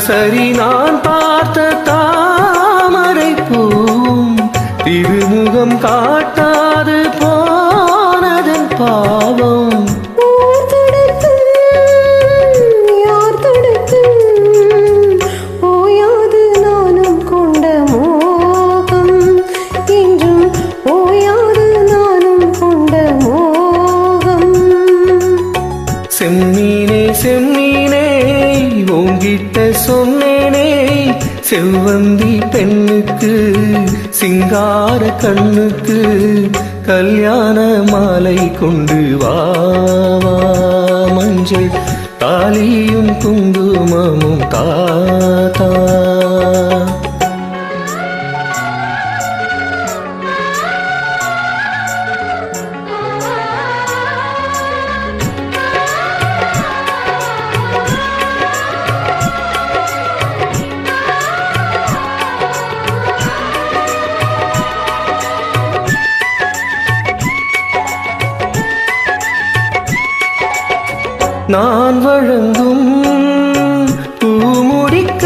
தினசரி நான் பார்த்த தாமரை பூம் திருமுகம் காட்டாது போனதன் பாவம். செம்மீனே செம்மீனே உங்கிட்ட சொன்னேனே செவ்வந்தி பெண்ணுக்கு சிங்கார கண்ணுக்கு கல்யாண மாலை கொண்டு வா. நான் வழங்கும் பூமுடிக்க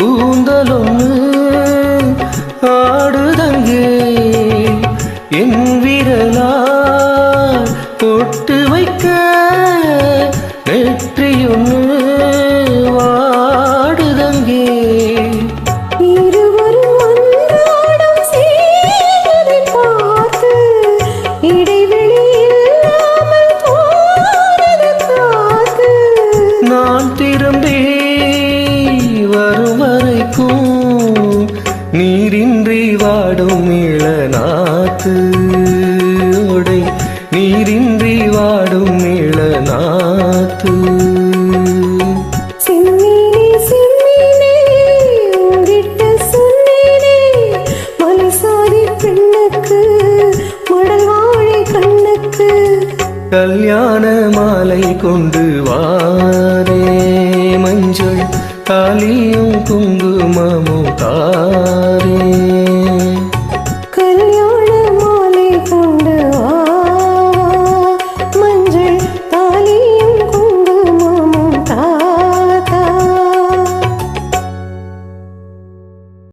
கூந்தலொன்னு ஆடுதங்கே. என் விரலா நான் திரும்பி வரும் வரைக்கும் நீரின்றி வாடும் இளநாத்து. கல்யாண மாலை கொண்டு வாரே. மஞ்சள் தாலியும் குங்குமமும் தாரே.